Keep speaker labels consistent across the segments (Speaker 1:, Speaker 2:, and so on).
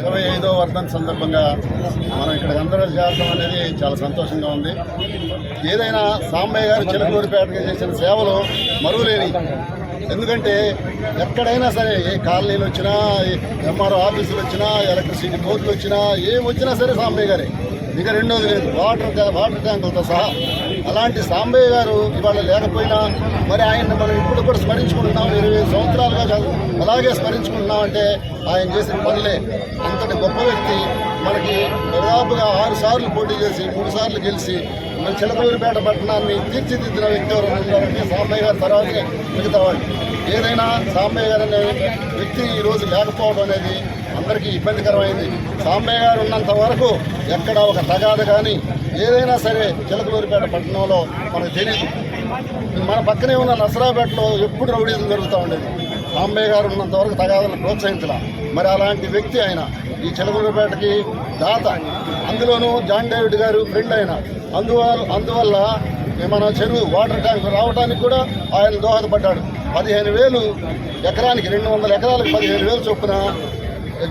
Speaker 1: ఇరవై ఐదో వర్ధన్ సందర్భంగా మనం ఇక్కడ అందరూ చేరడం అనేది చాలా సంతోషంగా ఉంది. ఏదైనా సాంబయ్య గారు చిలకూరిపేటగా చేసిన సేవలు మరువులేని. ఎందుకంటే ఎక్కడైనా సరే ఏ కాలనీలు వచ్చినా ఎంఆర్ఓ ఆఫీసులు వచ్చినా ఎలక్ట్రిసిటీ బోర్డులు వచ్చినా ఏం వచ్చినా సరే సాంబయ్య గారే. ఇక రెండోది లేదు. వాటర్ వాటర్ ట్యాంకులతో సహా అలాంటి సాంబయ్య గారు ఇవాళ లేకపోయినా మరి ఆయన మనం ఇప్పుడు కూడా స్మరించుకుంటున్నాం. ఇరవై సంవత్సరాలుగా కాదు అలాగే స్మరించుకుంటున్నాం అంటే ఆయన చేసిన పనులే. అంతటి గొప్ప వ్యక్తి మనకి దాదాపుగా ఆరు సార్లు పోటీ చేసి మూడు సార్లు గెలిచి మన చిలకూరిపేట పట్టణాన్ని తీర్చిదిద్దిన వ్యక్తి ఎవరు ఉన్నారంటే సాంబయ్య గారి తర్వాతే మిగతా వాళ్ళు. ఏదైనా సాంబయ్య గారు అనే వ్యక్తి ఈరోజు లేకపోవడం అనేది అందరికీ ఇబ్బందికరమైంది. సాంబయ్య గారు ఉన్నంత వరకు ఎక్కడ ఒక తగాద కానీ ఏదైనా సరే చిలకలూరిపేట పట్టణంలో మనకు తెలియదు మన పక్కనే ఉన్న నసరాపేటలో ఎప్పుడు రౌడీజం జరుగుతూ ఉండేది. సాంబయ్య గారు ఉన్నంత వరకు తగాదలను ప్రోత్సహించలా. మరి అలాంటి వ్యక్తి ఆయన ఈ చిలకలూరిపేటకి దాత అందులోనూ జాన్ డేవిడ్ గారు ఫ్రెండ్ ఆయన అందువల్ల అందువల్ల మన చెరువు వాటర్ ట్యాంక్ రావడానికి కూడా ఆయన దోహదపడ్డాడు. పదిహేను వేలు ఎకరానికి రెండు వందల ఎకరాలకు పదిహేను వేలు చొప్పున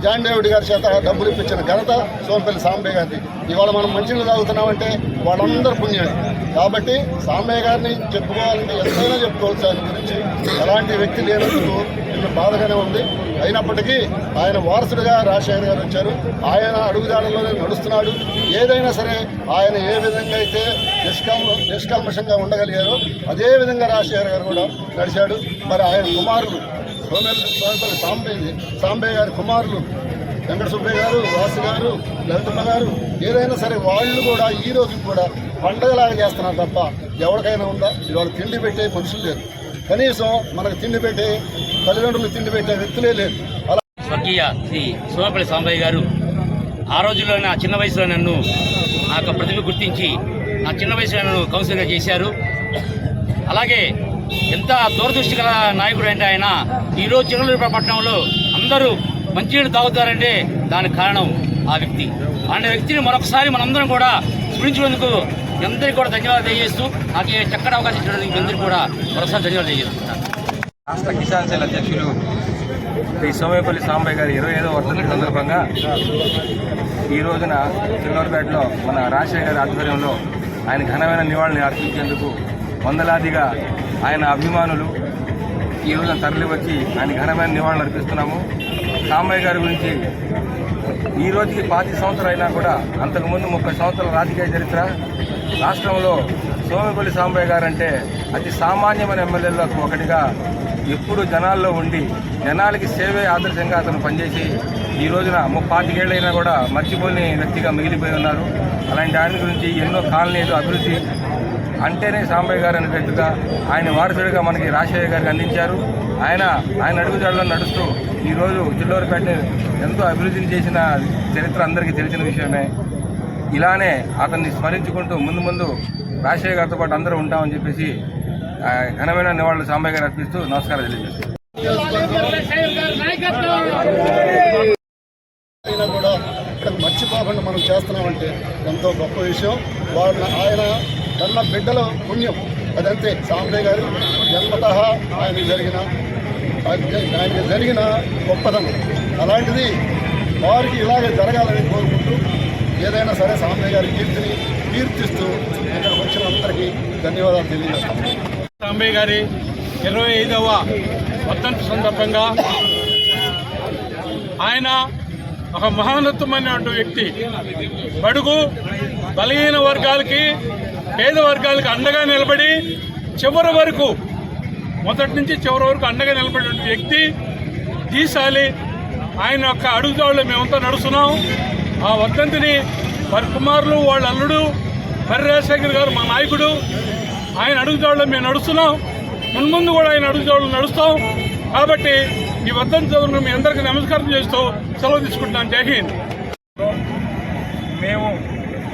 Speaker 1: జాన్ డేవిడ్ గారి చేత డబ్బులు ఇప్పించిన ఘనత సోంపల్లి సాంబయ్య గారిది. ఇవాళ మనం మంచినీళ్ళు తాగుతున్నామంటే వాళ్ళందరూ పుణ్యాలు. కాబట్టి సాంబయ్య గారిని చెప్పుకోవాలంటే ఎంతైనా చెప్పుకోవచ్చు ఆయన గురించి ఎలాంటి వ్యక్తి లేనందుకు బాధగానే ఉంది. అయినప్పటికీ ఆయన వారసుడిగా రాజశేఖర్ గారు వచ్చారు. ఆయన అడుగుజాడల్లోనే నడుస్తున్నాడు. ఏదైనా సరే ఆయన ఏ విధంగా అయితే నిష్కల్మ నిష్కల్మషంగా ఉండగలిగారో అదే విధంగా రాజశేఖర్ గారు కూడా నడిచాడు. మరి ఆయన కుమారులు సోమెల్ సోమపల్లి సాంబయ్య సాంబయ్య గారి కుమారులు వెంకట సుబ్బయ్య గారు వాసు గారు లలితమ్మ గారు ఏదైనా సరే వాళ్ళు కూడా ఈ రోజు కూడా పండగలాగా చేస్తున్నారు తప్ప ఎవరికైనా ఉందా? ఇవాళ తిండి పెట్టే మనుషులు లేరు. కనీసం మనకు తిండి పెట్టే తల్లిదండ్రులు తిండి పెట్టే వ్యక్తులే లేదు అలా
Speaker 2: స్వర్గీయ శ్రీ సోమపల్లి సాంబయ్య గారు ఆ రోజుల్లో నా చిన్న వయసులో నన్ను నా యొక్క ప్రతిభ గుర్తించి నా చిన్న వయసులో నన్ను కౌన్సిలర్గా చేశారు. అలాగే ఎంత దూరదృష్టి గల నాయకుడు అంటే ఆయన ఈరోజు చిరులూరు పట్టణంలో అందరూ మంచినీళ్ళు తాగుతారంటే దానికి కారణం ఆ వ్యక్తి. అలాంటి వ్యక్తిని మరొకసారి మనందరం కూడా స్మరించినందుకు అందరికీ కూడా ధన్యవాదాలు తెలియజేస్తూ నాకు ఈ చక్కటి అవకాశం ఇచ్చినందుకు మీ అందరికీ కూడా మరొకసారి ధన్యవాదాలు తెలియజేస్తున్నాను.
Speaker 3: రాష్ట్ర కిసాన్ సెల్ అధ్యక్షులు శ్రీ సోమేపల్లి సాంబయ్య గారి ఇరవై ఐదవ వర్ధంతి సందర్భంగా ఈ రోజున సిల్వర్పేటలో మన రాజశేఖర్ గారి ఆధ్వర్యంలో ఆయన ఘనమైన నివాళిని అర్పించేందుకు వందలాదిగా ఆయన అభిమానులు ఈ రోజున తరలివచ్చి ఆయన ఘనమైన నివాళులు అర్పిస్తున్నాము. సాంబయ్య గారి గురించి ఈ రోజుకి పాతి సంవత్సరాలు అయినా కూడా అంతకుముందు ముప్పై సంవత్సరాల రాజకీయ చరిత్ర రాష్ట్రంలో సోమిపల్లి సాంబయ్య గారు అంటే అతి సామాన్యమైన ఎమ్మెల్యేలో ఒకటిగా ఎప్పుడు జనాల్లో ఉండి జనాలకి సేవే ఆదర్శంగా అతను పనిచేసి ఈ రోజున ముప్పాతికేళ్ళైనా కూడా మర్చిపోని వ్యక్తిగా మిగిలిపోయి ఉన్నారు. అలాంటి ఆయన గురించి ఎన్నో కాలనీలు అభివృద్ధి అంటేనే సాంబయ్య గారు అనేటట్టుగా ఆయన వారసుడిగా మనకి రాజశేఖర్ గారికి అందించారు. ఆయన ఆయన అడుగుజాడలో నడుస్తూ ఈరోజు చిల్లూరుపేట ఎంతో అభివృద్ధిని చేసిన చరిత్ర అందరికీ తెలిసిన విషయమే. ఇలానే అతన్ని స్మరించుకుంటూ ముందు ముందు రాజశేఖర్ గారితో పాటు అందరూ ఉంటామని చెప్పేసి ఘనమైన నివాళులు సాంబయ్య గారు అర్పిస్తూ నమస్కారం తెలియజేస్తాను
Speaker 1: కూడా ఇక్కడ మర్చిపోకుండా మనం చేస్తున్నామంటే ఎంతో గొప్ప విషయం. వాళ్ళ ఆయన కన్న బిడ్డల పుణ్యం. అదంతే. సాంబయ్య గారు జన్మత ఆయన జరిగిన ఆయనకి జరిగిన గొప్పతనం. అలాంటిది వారికి ఇలాగే జరగాలని కోరుకుంటూ ఏదైనా సరే సాంబయ్య గారి కీర్తిని కీర్తిస్తూ ఇక్కడ వచ్చిన అందరికీ ధన్యవాదాలు తెలియజేస్తాను
Speaker 4: సాంబయ్య గారి ఇరవై ఐదవ వర్ధంతి సందర్భంగా ఆయన ఒక మహోన్నతమైనటువంటి వ్యక్తి. బడుగు బలహీన వర్గాలకి పేద వర్గాలకి అండగా నిలబడి చివరి వరకు మొదటి నుంచి చివరి వరకు అండగా నిలబడిన వ్యక్తి దీశాలి ఆయన యొక్క అడుగుదాడులు మేమంతా నడుస్తున్నాం. ఆ వర్ధంతిని వారి కుమారులు వాళ్ళ అల్లుడు మరి రాజశేఖర్ గారు మా నాయకుడు ఆయన అడుగుదాడులో మేము నడుస్తున్నాం. మున్ముందు కూడా ఆయన అడుగుజాడలు నడుస్తాం. కాబట్టి ఈ వర్ధంతి చదువును మీ అందరికీ నమస్కారం చేస్తూ సెలవు తీసుకుంటున్నాను. జై హింద్.
Speaker 3: మేము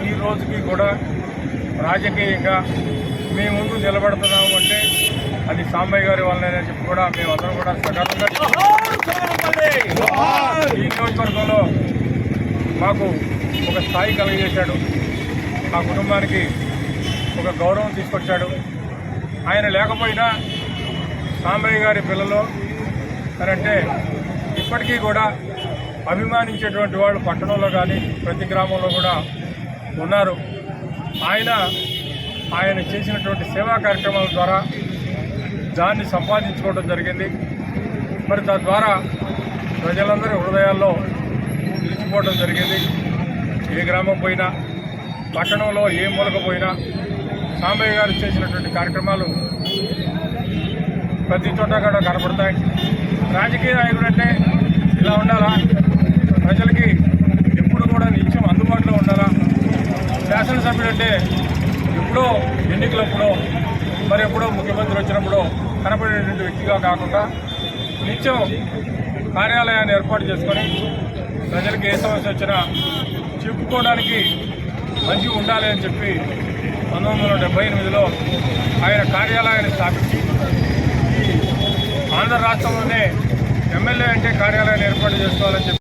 Speaker 3: ఈ రోజుకి కూడా రాజకీయంగా మీ ముందు నిలబడుతున్నాము అంటే అది సాంబయ్య గారి వల్లనే చెప్పి కూడా మేమందరం కూడా సకాలంగా ఈ నియోజకవర్గంలో మాకు ఒక స్థాయి కలిగజేశాడు. మా కుటుంబానికి ఒక గౌరవం తీసుకొచ్చాడు. ఆయన లేకపోయినా సాంబయ్య గారి పిల్లలు
Speaker 4: అంటే ఇప్పటికీ కూడా అభిమానించేటువంటి వాళ్ళు పట్టణంలో కానీ ప్రతి గ్రామంలో కూడా ఉన్నారు. ఆయన ఆయన చేసినటువంటి సేవా కార్యక్రమాల ద్వారా దాన్ని సంపాదించుకోవడం జరిగింది. మరి తద్వారా ప్రజలందరి హృదయాల్లో నిలిచిపోవడం జరిగింది. ఏ గ్రామం పోయినా పట్టణంలో ఏ మూలక పోయినా సాంబయ్య గారు చేసినటువంటి కార్యక్రమాలు ప్రతి చోట కూడా కనపడతాయి రాజకీయ నాయకుడు అంటే ఇలా ఉండాలా? ప్రజలకి ఎప్పుడు కూడా నిత్యం అందుబాటులో ఉండాలా? శాసనసభ్యుడు అంటే ఎప్పుడో ఎన్నికలప్పుడో మరి ఎప్పుడో ముఖ్యమంత్రి వచ్చినప్పుడు కనపడేటువంటి వ్యక్తిగా కాకుండా నిత్యం కార్యాలయాన్ని ఏర్పాటు చేసుకొని ప్రజలకు ఏ సమస్య వచ్చినా చెప్పుకోవడానికి మంచిగా ఉండాలి అని చెప్పి పంతొమ్మిది వందల డెబ్బై ఎనిమిదిలో ఆయన కార్యాలయాన్ని స్థాపించి ఈ ఆంధ్ర రాష్ట్రంలోనే ఎమ్మెల్యే అంటే కార్యాలయాన్ని ఏర్పాటు చేసుకోవాలని చెప్పి